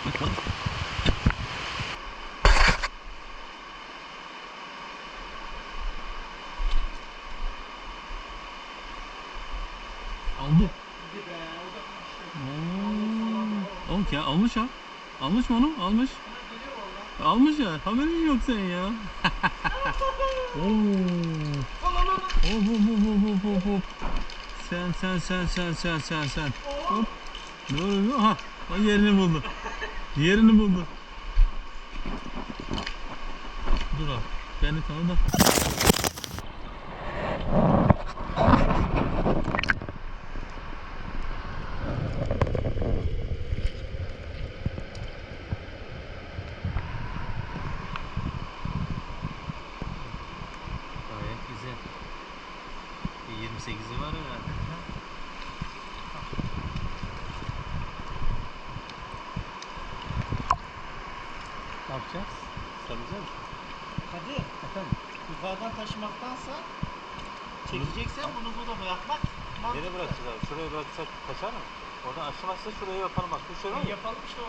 Aldı. Oo. Oğlum ya almış ha. Almış mı onu? Almış. Almış ya. Haberin yok senin ya. Oo. Hop hop hop hop hop hop. Sen sen sen sen sen sen sen. Hop. Ne oluyor? Ha. Bak yerini buldu. Yerini buldu. Dur abi. Beni tanı da. Gayet güzel. Bir 28'i var herhalde. Ne yapacağız? Saracağız mı? Hadi Efendim? yukarıdan taşımaktansa çekeceksen bunu burada bırakmak Nereye mantıklı. bırakacağız abi? Şuraya bıraksak kaçar mı? Oradan aşamazsa şuraya yapalım bak. Bu şöyle mi? Yapalım işte o.